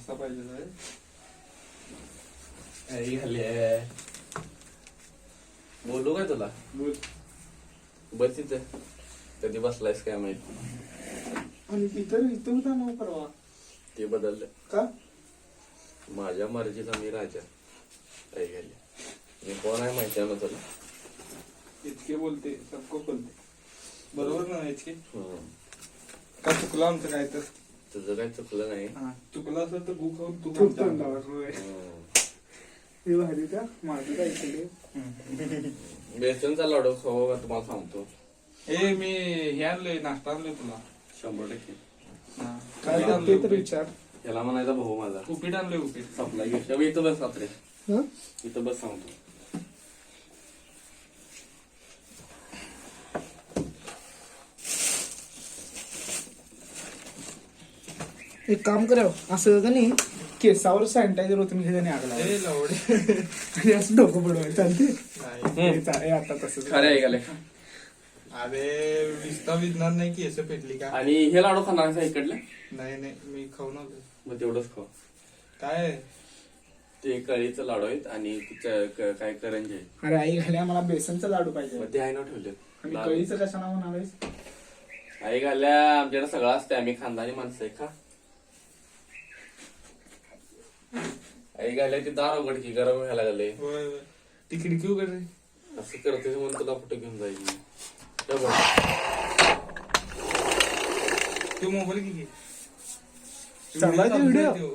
असा पाहिजे बोलू काय तुला? बोल. बस तिथं कधी बसलायस काय माहीत? आणि तिथं इथं होता मग परवा. ते बदललं. का? माझ्या मर्जीचा मी राजा. आई घाले मी कोण आहे माहिती आहे ना तुला? इतके बोलते सबको बोलते. बरोबर ना इतके. का चुकलं आमचं काय तर? तुझं काही चुकलं नाही हा, चुकलं असं तर गु खाऊन तू पण अंगावर. लावा, होय. हम्म. हे भारी का माझं काय इकडे बेसनचा लाडू खाऊ का तुम्हाला सांगतो ए मी हे आणलंय नाश्ता आणलोय तुला शंभर टक्के हा. काय ते आणलंय, तर उपीट. विचार याला म्हणायचा भाऊ माझा उपीट आणलंय उपीट सप्लाय घेतल्या इथं बस सात्रे हं? इथं बस सांगतो एक काम करा असं का नाही केसावर सॅनिटायझर होतं आग. ए लवडे. आणि असं डोकं पडवाय चालते. नाही. हे चा- हे आता तसं का लेखा? अरे विस्ता विजणार नाही की असं पेटली का? आणि हे लाडू खाणार आहे इकडले? नाही नाही मी खाऊन आलो मग तेवढंच खाऊ. काय? ते कळीचं लाडू आहेत आणि क- काय करंजे आहेत. अरे आई घाल्या मला बेसनचा लाडू पाहिजे. मग ते आहे ना ठेवले आणि कळीचं कशाला म्हणालायस आई घाल्या आमच्याकडे सगळं असते आम्ही खानदानी माणसं आहे का? आई घाल्या ती दार उघड की गरम व्हायला लागले होय होय ती खिडकी उघड रे असं करते म्हणून तुला कुठे घेऊन जाईल मी. हे बघ. तू मोबाईल किती चाललाय ते व्हिडिओ?